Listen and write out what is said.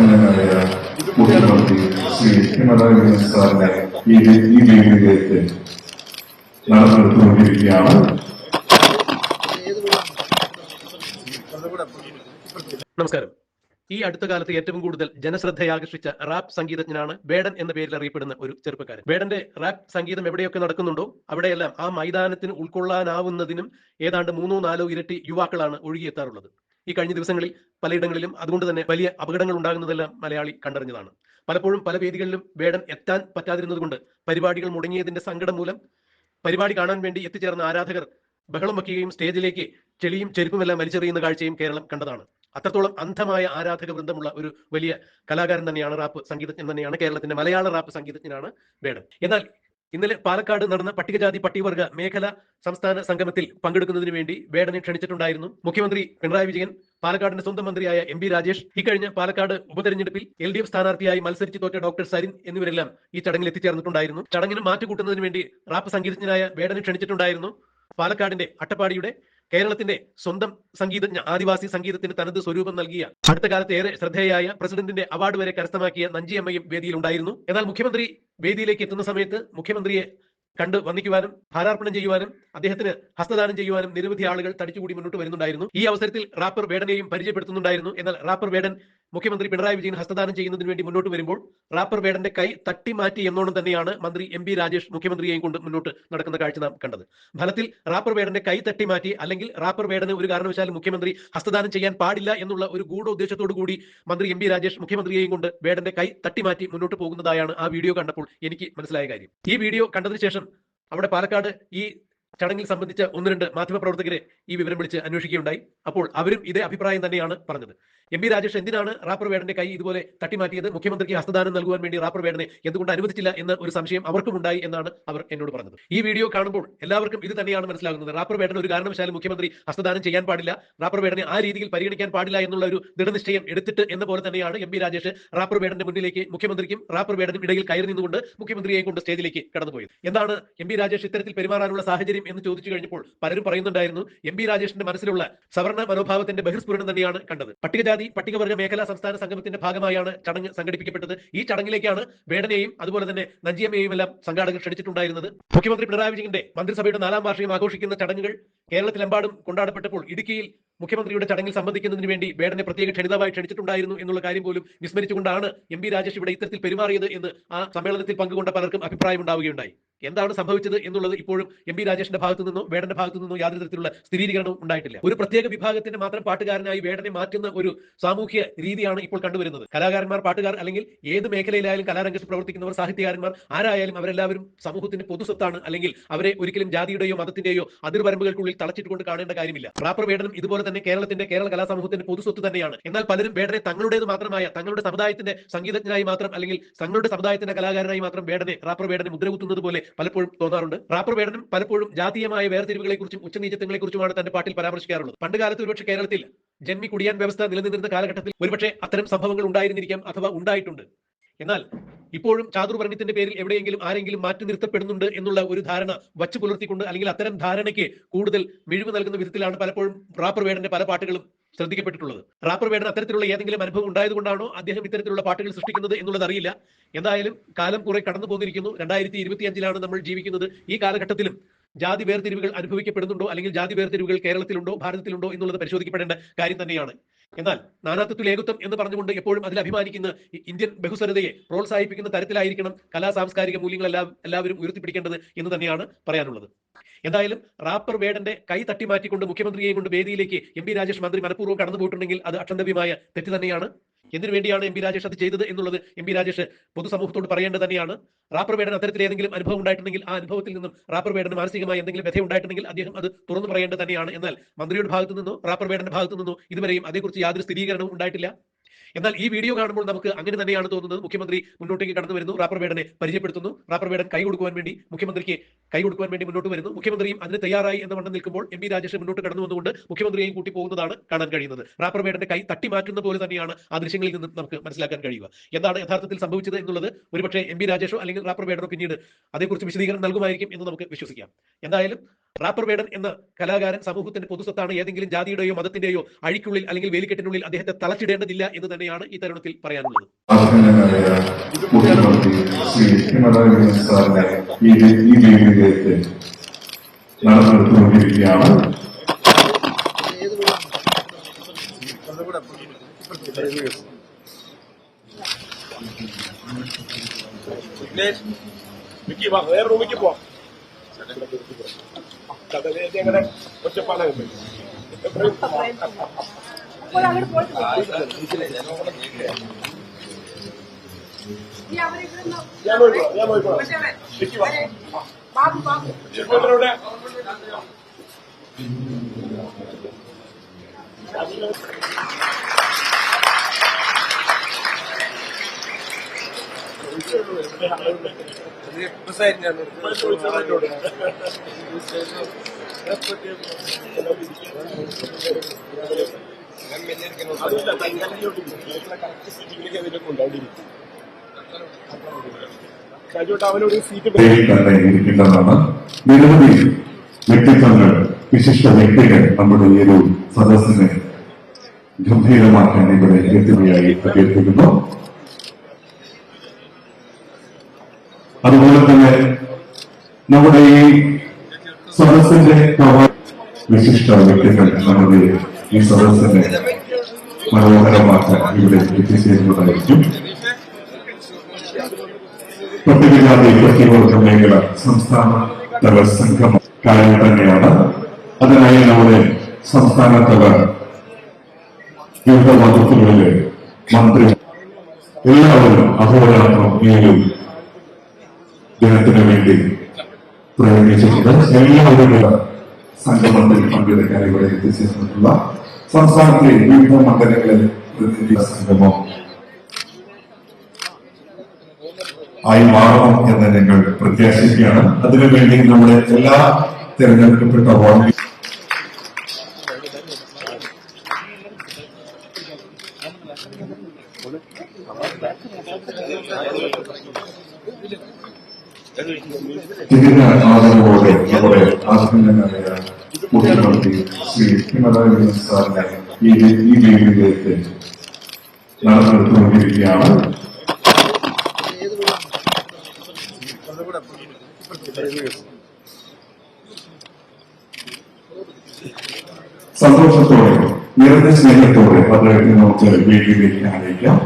ബഹുമാനായ മുഖ്യമന്ത്രി ശ്രീ പിണറായി വിജയൻ സാറിനെ ഈ ഈ വേദിയിലേക്ക് നടന്നെടുത്തുകൊണ്ടിരിക്കുകയാണ് നമസ്കാരം. ഈ അടുത്ത കാലത്ത് ഏറ്റവും കൂടുതൽ ജനശ്രദ്ധയാകർഷിച്ച റാപ്പ് സംഗീതജ്ഞനാണ് വേടൻ എന്ന പേരിൽ അറിയപ്പെടുന്ന ഒരു ചെറുപ്പക്കാരൻ. വേടന്റെ റാപ്പ് സംഗീതം എവിടെയൊക്കെ നടക്കുന്നുണ്ടോ അവിടെയെല്ലാം ആ മൈതാനത്തിന് ഉൾക്കൊള്ളാനാവുന്നതിനും ഏതാണ്ട് മൂന്നോ നാലോ ഇരട്ടി യുവാക്കളാണ് ഒഴുകിയെത്താറുള്ളത്. ഈ കഴിഞ്ഞ ദിവസങ്ങളിൽ പലയിടങ്ങളിലും അതുകൊണ്ട് തന്നെ വലിയ അപകടങ്ങൾ ഉണ്ടാകുന്നതെല്ലാം മലയാളി കണ്ടറിഞ്ഞതാണ്. പലപ്പോഴും പല വേദികളിലും വേടൻ എത്താൻ പറ്റാതിരുന്നതുകൊണ്ട് പരിപാടികൾ മുടങ്ങിയതിന്റെ സങ്കടം മൂലം പരിപാടി കാണാൻ വേണ്ടി എത്തിച്ചേർന്ന ആരാധകർ ബഹളം വയ്ക്കുകയും സ്റ്റേജിലേക്ക് ചെളിയും ചെരുപ്പുമെല്ലാം വലിച്ചെറിയുന്ന കാഴ്ചയും കേരളം കണ്ടതാണ്. അത്രത്തോളം അന്ധമായ ആരാധക വൃന്ദമുള്ള ഒരു വലിയ കലാകാരൻ തന്നെയാണ് റാപ്പ് സംഗീതജ്ഞൻ തന്നെയാണ് കേരളത്തിന്റെ മലയാള റാപ്പ് സംഗീതജ്ഞനാണ് വേടൻ. എന്നാൽ ഇന്നലെ പാലക്കാട് നടന്ന പട്ടികജാതി പട്ടികവർഗ മേഖല സംസ്ഥാന സംഗമത്തിൽ പങ്കെടുക്കുന്നതിന് വേണ്ടി വേടനെ ക്ഷണിച്ചിട്ടുണ്ടായിരുന്നു. മുഖ്യമന്ത്രി പിണറായി വിജയൻ പാലക്കാടിന്റെ സ്വന്തം മന്ത്രിയായ എം പി രാജേഷ് ഇക്കഴിഞ്ഞ പാലക്കാട് ഉപതെരഞ്ഞെടുപ്പിൽ എൽ ഡി എഫ് സ്ഥാനാർത്ഥിയായി മത്സരിച്ച് തോറ്റ ഡോക്ടർ സരിൻ എന്നിവരെല്ലാം ഈ ചടങ്ങിൽ എത്തിച്ചേർന്നിട്ടുണ്ടായിരുന്നു. ചടങ്ങിന് മാറ്റുകൂട്ടുന്നതിന് വേണ്ടി റാപ്പ് സംഗീതജ്ഞനായ വേടനെ ക്ഷണിച്ചിട്ടുണ്ടായിരുന്നു. പാലക്കാടിന്റെ അട്ടപ്പാടിയുടെ കേരളത്തിന്റെ സ്വന്തം സംഗീതജ്ഞ ആദിവാസി സംഗീതത്തിന് തനത് സ്വരൂപം നൽകിയ അടുത്ത കാലത്ത് ഏറെ ശ്രദ്ധേയായ പ്രസിഡന്റിന്റെ അവാർഡ് വരെ കരസ്ഥമാക്കിയ നഞ്ചിയമ്മയും വേദിയിലുണ്ടായിരുന്നു എന്നാൽ മുഖ്യമന്ത്രി വേദിയിലേക്ക് എത്തുന്ന സമയത്ത് മുഖ്യമന്ത്രിയെ കണ്ട് വന്ദിക്കുവാനും ഭാരാർപ്പണം ചെയ്യുവാനും അദ്ദേഹത്തിന് ഹസ്തദാനം ചെയ്യുവാനും നിരവധി ആളുകൾ തടിച്ചുകൂടി മുന്നോട്ട് വരുന്നുണ്ടായിരുന്നു. ഈ അവസരത്തിൽ റാപ്പർ വേടനെയും പരിചയപ്പെടുത്തുന്നുണ്ടായിരുന്നു. എന്നാൽ റാപ്പർ വേടൻ മുഖ്യമന്ത്രി പിണറായി വിജയൻ ഹസ്തദാനം ചെയ്യുന്നതിന് വേണ്ടി മുന്നോട്ട് വരുമ്പോൾ റാപ്പർ വേടന്റെ കൈ തട്ടി മാറ്റി എന്നോണം തന്നെയാണ് മന്ത്രി എം പി രാജേഷ് മുഖ്യമന്ത്രിയെയും കൊണ്ട് മുന്നോട്ട് നടക്കുന്ന കാഴ്ച നാം കണ്ടത്. ഫലത്തിൽ റാപ്പർ വേടന്റെ കൈ തട്ടി മാറ്റി അല്ലെങ്കിൽ റാപ്പർ വേടന് ഒരു കാരണവശാലും മുഖ്യമന്ത്രി ഹസ്തദാനം ചെയ്യാൻ പാടില്ല എന്നുള്ള ഒരു ഗൂഢോദ്ദേശത്തോടു കൂടി മന്ത്രി എം പി രാജേഷ് മുഖ്യമന്ത്രിയെയും കൊണ്ട് വേടന്റെ കൈ തട്ടി മാറ്റി മുന്നോട്ട് പോകുന്നതായാണ് ആ വീഡിയോ കണ്ടപ്പോൾ എനിക്ക് മനസ്സിലായ കാര്യം. ഈ വീഡിയോ കണ്ടതിന് ശേഷം അവിടെ പാലക്കാട് ഈ ചടങ്ങിൽ സംബന്ധിച്ച ഒന്ന് രണ്ട് മാധ്യമപ്രവർത്തകരെ ഈ വിവരം വിളിച്ച് അന്വേഷിക്കുകയുണ്ടായി. അപ്പോൾ അവരും ഇതേ അഭിപ്രായം തന്നെയാണ് പറഞ്ഞത്. എം പി രാജേഷ് എന്തിനാണ് റാപ്പർ വേടന്റെ കൈ ഇതുപോലെ തട്ടിമാറ്റിയത്? മുഖ്യമന്ത്രിക്ക് ഹസ്തദാനം നൽകുവാൻ വേണ്ടി റാപ്പർ വേടനെ എന്തുകൊണ്ട് അനുവദിച്ചില്ല എന്ന ഒരു സംശയം അവർക്കും ഉണ്ടായി എന്നാണ് അവർ എന്നോട് പറഞ്ഞത്. ഈ വീഡിയോ കാണുമ്പോൾ എല്ലാവർക്കും ഇത് തന്നെയാണ് മനസ്സിലാകുന്നത്. റാപ്പർ വേടൻ ഒരു കാരണവശാലും മുഖ്യമന്ത്രി ഹസ്തദാനം ചെയ്യാൻ പാടില്ല. റാപ്പർ വേടനെ ആ രീതിയിൽ പരിഗണിക്കാൻ പാടില്ല എന്നുള്ള ഒരു ദൃഢനിശ്ചയം എടുത്തിട്ട് എന്ന പോലെ തന്നെയാണ് എം പി രാജേഷ് റാപ്പർ വേടന്റെ മുന്നിലേക്ക് മുഖ്യമന്ത്രിക്കും റാപ്പർ വേടനും ഇടയിൽ കയറി നിന്നുകൊണ്ട് മുഖ്യമന്ത്രിയെ കൊണ്ട് സ്റ്റേജിലേക്ക് കടന്നുപോയത്. എന്താണ് എം പി രാജേഷ് ഇത്തരത്തിൽ പെരുമാറാനുള്ള സാഹചര്യം എന്ന് ചോദിച്ചു കഴിഞ്ഞപ്പോൾ പലരും പറയുന്നുണ്ടായിരുന്നു എം പി രാജേഷിന്റെ മനസ്സിലുള്ള സവർണ മനോഭാവത്തിന്റെ ബഹിർസ്ഫുരണം തന്നെയാണ് കണ്ടത്. പട്ടികജാതി പട്ടികവർഗ മേഖലാ സംസ്ഥാന സംഗമത്തിന്റെ ഭാഗമായാണ് ചടങ്ങ് സംഘടിപ്പിക്കപ്പെട്ടത്. ഈ ചടങ്ങിലേക്കാണ് വേടനെയും അതുപോലെ തന്നെ നഞ്ചിയമ്മയെയും എല്ലാം സംഘാടകർ ക്ഷണിച്ചിട്ടുണ്ടായിരുന്നത്. മുഖ്യമന്ത്രി പിണറായി വിജയന്റെ മന്ത്രിസഭയുടെ നാലാം വാർഷികം ആഘോഷിക്കുന്ന ചടങ്ങുകൾ കേരളത്തിലെമ്പാടും കൊണ്ടാടപ്പെട്ടപ്പോൾ ഇടുക്കിയിൽ മുഖ്യമന്ത്രിയുടെ ചടങ്ങിൽ സംബന്ധിക്കുന്നതിന് വേണ്ടി വേടനെ പ്രത്യേക ക്ഷണിതാവായി ക്ഷണിച്ചിട്ടുണ്ടായിരുന്നു എന്നുള്ള കാര്യം പോലും വിസ്മരിച്ചുകൊണ്ടാണ് എം രാജേഷ് ഇവിടെ ഇത്തരത്തിൽ പെരുമാറിയത് എന്ന് ആ സമ്മേളനത്തിൽ പങ്കുകൊണ്ട പലർക്കും അഭിപ്രായം ഉണ്ടാവുകയുണ്ടായി എന്താണ് സംഭവിച്ചത് എന്നുള്ളത് ഇപ്പോഴും എം പി രാജേഷിന്റെ ഭാഗത്തു നിന്നോ വേടന്റെ ഭാഗത്തു നിന്നോ യാതൊരു തരത്തിലുള്ള സ്ഥിരീകരണവും ഉണ്ടായിട്ടില്ല. ഒരു പ്രത്യേക വിഭാഗത്തിന്റെ മാത്രം പാട്ടുകാരനായി വേടനെ മാറ്റുന്ന ഒരു സാമൂഹ്യ രീതിയാണ് ഇപ്പോൾ കണ്ടുവരുന്നത്. കലാകാരന്മാർ പാട്ടുകാർ അല്ലെങ്കിൽ ഏത് മേഖലയിലായാലും കലാരംഗത്ത് പ്രവർത്തിക്കുന്നവർ സാഹിത്യകാരന്മാർ ആരായാലും അവരെല്ലാവരും സമൂഹത്തിന്റെ പൊതുസ്വത്താണ് അല്ലെങ്കിൽ അവരെ ഒരിക്കലും ജാതിയുടെയോ മതത്തിന്റെയോ അതിർവരമ്പുകൾക്കുള്ളിൽ തളച്ചിട്ടുകൊണ്ട് കാണേണ്ട കാര്യമില്ല. റാപ്പർ വേടനും ഇതുപോലെ തന്നെ കേരളത്തിന്റെ കേരള കലാസമൂഹത്തിന്റെ പൊതുസ്വത്ത് തന്നെയാണ്. എന്നാൽ പലരും വേടനെ തങ്ങളുടേത് മാത്രമായ തങ്ങളുടെ സമുദായത്തിന്റെ സംഗീതജ്ഞനായി മാത്രം അല്ലെങ്കിൽ തങ്ങളുടെ സമുദായത്തിന്റെ കലാകാരനായി മാത്രം വേടനെ റാപ്പർ വേടനെ മുദ്രകുത്തുന്നത് പോലെ പലപ്പോഴും തോന്നാറുണ്ട്. റാപ്പർ വേടനും പലപ്പോഴും ജാതീയമായ വേർതിരിവുകളെ കുറിച്ചും ഉച്ചനീചത്വങ്ങളെ കുറിച്ചുമാണ് തന്റെ പാട്ടിൽ പരാമർശിക്കാറുള്ളത്. പണ്ട് കാലത്ത് ഒരുപക്ഷെ കേരളത്തിൽ ജന്മി കുടിയാൻ വ്യവസ്ഥ നിലനിന്നിരുന്ന കാലഘട്ടത്തിൽ ഒരുപക്ഷെ അത്തരം സംഭവങ്ങൾ ഉണ്ടായിരുന്നിരിക്കാം അഥവാ ഉണ്ടായിട്ടുണ്ട്. എന്നാൽ ഇപ്പോഴും ചാതുർവർണത്തിന്റെ പേരിൽ എവിടെയെങ്കിലും ആരെങ്കിലും മാറ്റി നിർത്തപ്പെടുന്നുണ്ട് എന്നുള്ള ഒരു ധാരണ വച്ചു പുലർത്തിക്കൊണ്ട് അല്ലെങ്കിൽ അത്തരം ധാരണയ്ക്ക് കൂടുതൽ മിഴിവ് നൽകുന്ന വിധത്തിലാണ് പലപ്പോഴും റാപ്പർ വേടന്റെ പല പാട്ടുകളും ശ്രദ്ധിക്കപ്പെട്ടിട്ടുള്ളത്. റാപ്പർ വേണ്ട അത്തരത്തിലുള്ള ഏതെങ്കിലും അനുഭവം ഉണ്ടായതുകൊണ്ടാണോ അദ്ദേഹം ഇത്തരത്തിലുള്ള പാട്ടുകൾ സൃഷ്ടിക്കുന്നത് എന്നുള്ളത് അറിയില്ല. എന്തായാലും കാലം കുറെ കടന്നു പോന്നിരിക്കുന്നു രണ്ടായിരത്തി ഇരുപത്തി അഞ്ചിലാണ് നമ്മൾ ജീവിക്കുന്നത്. ഈ കാലഘട്ടത്തിലും ജാതി വേർതിരിവുകൾ അനുഭവിക്കപ്പെടുന്നുണ്ടോ? അല്ലെങ്കിൽ ജാതി വേർതിരിവുകൾ കേരളത്തിലുണ്ടോ? ഭാരതത്തിലുണ്ടോ? എന്നുള്ളത് പരിശോധിക്കപ്പെടേണ്ട കാര്യം തന്നെയാണ്. എന്നാൽ നാനാത്വത്തിൽ ഏകത്വം എന്ന് പറഞ്ഞുകൊണ്ട് എപ്പോഴും അതിൽ അഭിമാനിക്കുന്ന ഇന്ത്യൻ ബഹുസ്വരതയെ പ്രോത്സാഹിപ്പിക്കുന്ന തരത്തിലായിരിക്കണം കലാ സാംസ്കാരിക മൂല്യങ്ങളെല്ലാം എല്ലാവരും ഉയർത്തിപ്പിടിക്കേണ്ടത് എന്ന് തന്നെയാണ് പറയാനുള്ളത്. എന്തായാലും റാപ്പർ വേടന്റെ കൈ തട്ടിമാറ്റിക്കൊണ്ട് മുഖ്യമന്ത്രിയെ കൊണ്ട് വേദിയിലേക്ക് എം പി രാജേഷ് മന്ത്രി മനഃപൂർവം കടന്നുപോയിട്ടുണ്ടെങ്കിൽ അത് അക്ഷന്തവ്യമായ തെറ്റ് തന്നെയാണ്. എന്തിനു വേണ്ടിയാണ് എം പി രാജേഷ് അത് ചെയ്തത് എന്നുള്ളത് എം പി രാജേഷ് പൊതുസമൂഹത്തോട് പറയേണ്ടത് തന്നെയാണ്. റാപ്പർ വേടൻ അത്തരത്തിൽ ഏതെങ്കിലും അനുഭവം ഉണ്ടായിട്ടുണ്ടെങ്കിൽ ആ അനുഭവത്തിൽ നിന്നും റാപ്പർ വേടന് മാനസികമായി എന്തെങ്കിലും വ്യഥ ഉണ്ടായിട്ടുണ്ടെങ്കിൽ അദ്ദേഹം അത് തുറന്നു പറയേണ്ടത് തന്നെയാണ്. എന്നാൽ മന്ത്രിയുടെ ഭാഗത്തു നിന്നോ റാപ്പർ വേടന്റെ ഭാഗത്തു നിന്നോ ഇതുവരെയും അതേക്കുറിച്ച് യാതൊരു സ്ഥിരീകരണവും ഉണ്ടായിട്ടില്ല. എന്നാൽ ഈ വീഡിയോ കാണുമ്പോൾ നമുക്ക് അങ്ങനെ തന്നെയാണ് തോന്നുന്നത്. മുഖ്യമന്ത്രി മുന്നോട്ടേക്ക് കടന്നു വരുന്നു. റാപ്പർ വേടനെ പരിചയപ്പെടുത്തുന്നു. റാപ്പർ വേടൻ കൈ കൊടുക്കുവാൻ വേണ്ടി മുഖ്യമന്ത്രിക്ക് കൈ കൊടുക്കുവാൻ വേണ്ടി മുന്നോട്ട് വരുന്നു. മുഖ്യമന്ത്രിയും അതിന് തയ്യാറായി എന്ന വണ്ണം നിൽക്കുമ്പോൾ എം രാജേഷ് മുന്നോട്ട് കടന്നു വന്നുകൊണ്ട് മുഖ്യമന്ത്രിയെയും കൂട്ടി പോകുന്നതാണ് കാണാൻ കഴിയുന്നത്. റാപ്പർ വേടന്റെ കൈ തട്ടി മാറ്റുന്ന പോലെ തന്നെയാണ് ആ ദൃശ്യങ്ങളിൽ നിന്ന് നമുക്ക് മനസ്സിലാക്കാൻ കഴിയുക. എന്താണ് യഥാർത്ഥത്തിൽ സംഭവിച്ചത് എന്നുള്ളത്? ഒരുപക്ഷെ എം രാജേഷോ അല്ലെങ്കിൽ റാപ്പർ വേടനോ പിന്നീട് അതേക്കുറിച്ച് വിശദീകരണം നൽകുമായിരിക്കും എന്ന് നമുക്ക് വിശ്വസിക്കാം. എന്തായാലും റാപ്പർ വേടൻ എന്ന കലാകാരൻ സമൂഹത്തിന്റെ പൊതുസ്വത്താണ് ഏതെങ്കിലും ജാതിയുടെയോ മതത്തിന്റെയോ അഴിക്കുള്ളിൽ അല്ലെങ്കിൽ വേലിക്കെട്ടിനുള്ളിൽ അദ്ദേഹത്തെ തളച്ചിടേണ്ടതില്ല എന്ന് തന്നെയാണ് ഈ തരുണത്തിൽ പറയാനുള്ളത്. വേറെ റൂമിലേക്ക് പോവാം അങ്ങനെ ഒറ്റപ്പാടുണ്ട് ഞാൻ നോക്കിക്കോളാം ഞാൻ നോക്കിക്കോളാം വിക്കി വാ ബാബു ബാബു. ഇവിടെ നിരവധി വ്യക്തിത്വങ്ങൾ വിശിഷ്ട വ്യക്തികൾ നമ്മുടെ ഈ ഒരു സദസ്സിനെ ഗംഭീരമാക്കാൻ ഇവിടെ എത്തുകയായി അഭ്യർത്ഥിക്കുന്നു. അതുപോലെ തന്നെ നമ്മുടെ ഈ സദസ്സിന്റെ വിശിഷ്ട വ്യക്തികൾ നമ്മുടെ ഈ സദസ്സിനെ മനോഹരമാക്കാൻ ഇവിടെ എത്തിച്ചേരുന്നതായിരിക്കും. പട്ടികജാതി പട്ടികവർഗ മേഖല സംസ്ഥാന തല സംഘം കാര്യം തന്നെയാണ്. അതിനായി നമ്മുടെ സംസ്ഥാന തല വിവിധ വകുപ്പുകളിലെ മന്ത്രി എല്ലാവരും അഹോരാത്രം ഈ ഒരു ദിനത്തിന് വേണ്ടി പ്രയത്നിച്ചിട്ടുണ്ട് എല്ലാവരുടെ സംഗമത്തിൽ പങ്കെടുക്കാൻ ഇവിടെ എത്തിച്ചേർന്നിട്ടുള്ള സംസ്ഥാനത്തെ വിവിധ മണ്ഡലങ്ങളിൽ സംഗമം ആയി മാറണം എന്ന് ഞങ്ങൾ പ്രത്യാശിക്കുകയാണ്. അതിനുവേണ്ടി നമ്മുടെ എല്ലാ തിരഞ്ഞെടുക്കപ്പെട്ട വാർഡ് തിരിഞ്ഞ ആദരവോടെ നമ്മുടെ ആത്മീയനായ മുഖ്യമന്ത്രി ശ്രീ പിണറായി സാറിനെ ഈ ഈ വേദിയിലേക്ക് നടന്നെടുത്തുകൊണ്ടിരിക്കുകയാണ് സന്തോഷത്തോടെ നിറഞ്ഞ സ്നേഹത്തോടെ അദ്ദേഹത്തെ നമുക്ക് വേദിയിലേക്ക് ആനയിക്കാം.